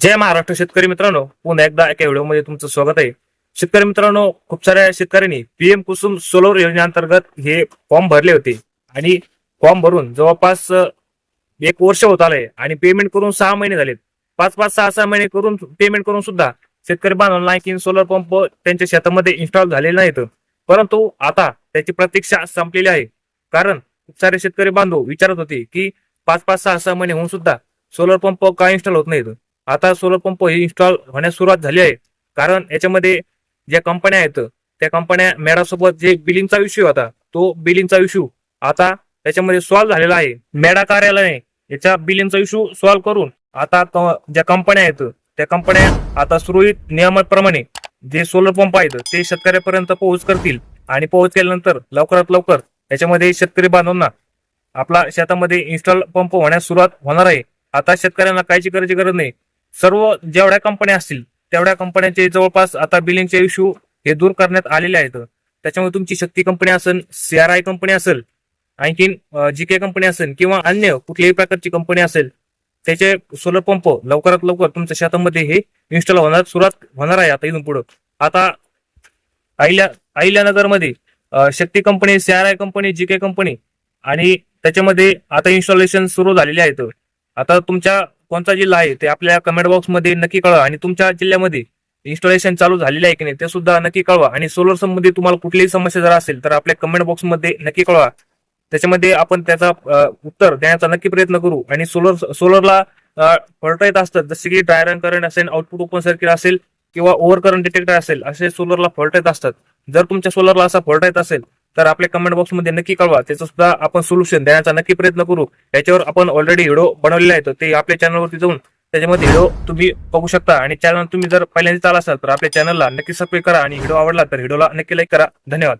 जय महाराष्ट्र शेतकरी मित्रांनो. पुन्हा एकदा एका व्हिडिओमध्ये तुमचं स्वागत आहे. शेतकरी मित्रांनो खूप साऱ्या शेतकऱ्यांनी पीएम कुसुम सोलर योजनेअंतर्गत हे फॉर्म भरले होते. आणि फॉर्म भरून जवळपास एक वर्ष होत आलंय आणि पेमेंट करून सहा महिने झालेत. पाच पाच सहा सहा महिने करून पेमेंट करून सुद्धा शेतकरी बांधवांना आणखी सोलर पंप त्यांच्या शेतामध्ये इन्स्टॉल झालेले नाहीत. परंतु आता त्याची प्रतीक्षा संपलेली आहे. कारण खूप सारे शेतकरी बांधव विचारत होते की पाच पाच सहा सहा महिने होऊन सुद्धा सोलर पंप का इन्स्टॉल होत नाहीत? आता सोलर पंप हे इन्स्टॉल होण्यास सुरुवात झाली आहे. कारण याच्यामध्ये ज्या कंपन्या आहेत त्या कंपन्या मेडासोबत जे बिलिंगचा इश्यू होता तो बिलिंगचा इश्यू आता त्याच्यामध्ये सॉल्व्ह झालेला आहे. मेडा कार्यालयाने याच्या बिलिंगचा इश्यू सॉल्व्ह करून आता ज्या कंपन्या आहेत त्या कंपन्या आता सुरळीत नियमाप्रमाणे जे सोलर पंप आहेत ते शेतकऱ्यापर्यंत पोहोच करतील. आणि पोहोच केल्यानंतर लवकरात लवकर याच्यामध्ये शेतकरी बांधवांना आपला शेतामध्ये इन्स्टॉल पंप होण्यास सुरुवात होणार आहे. आता शेतकऱ्यांना कायची करायची गरज नाही. सर्व जेवढ्या कंपन्या असतील तेवढ्या कंपन्यांचे जवळपास आता बिलिंगचे इश्यू हे दूर करण्यात आलेले आहेत. त्याच्यामुळे तुमची शक्ती कंपनी असेल सीआरआय कंपनी असेल आणखीन जी के कंपनी असेल किंवा अन्य कुठल्याही प्रकारची कंपनी असेल त्याचे सोलर पंप लवकरात लवकर तुमच्या शेतामध्ये हे इन्स्टॉल होणार सुरुवात होणार आहे आता इथून पुढं. आता Ahilya अहिल्यानगरमध्ये Shakti company CRI company G K company आणि त्याच्यामध्ये आता इन्स्टॉलेशन सुरू झालेले आहेत. आता तुमच्या कोणता जिल्हा आहे ते आपल्या कमेंट बॉक्समध्ये नक्की कळवा आणि तुमच्या जिल्ह्यामध्ये इन्स्टॉलेशन चालू झालेलं आहे की नाही ते सुद्धा नक्की कळवा आणि सोलर संबंधित तुम्हाला कुठलीही समस्या जर असेल तर आपल्या कमेंट बॉक्समध्ये नक्की कळवा. त्याच्यामध्ये आपण त्याचा उत्तर देण्याचा नक्की प्रयत्न करू आणि सोलर सोलरला फलटायत येत असतात जसे की ड्रायरन करंट असेल आउटपुट ओपन सर्किट असेल किंवा ओव्हर करंट डिटेक्टर असेल असे सोलरला फॉल्ट येत असतात. जर तुमच्या सोलरला असा फॉल्ट येत असेल तर आपल्या कमेंट बॉक्समध्ये नक्की कळवा. त्याचं सुद्धा आपण सोल्युशन देण्याचा नक्की प्रयत्न करू. याच्यावर आपण ऑलरेडी व्हिडिओ बनवलेले आहेत. ते आपल्या चॅनलवरती जाऊन त्याच्यामध्ये व्हिडिओ तुम्ही बघू शकता. आणि चॅनल तुम्ही जर पहिल्यांदा चाल असाल तर आपल्या चॅनलला नक्की सबस्क्राईब करा. आणि व्हिडिओ आवडला तर व्हिडिओला नक्की लाईक करा. धन्यवाद.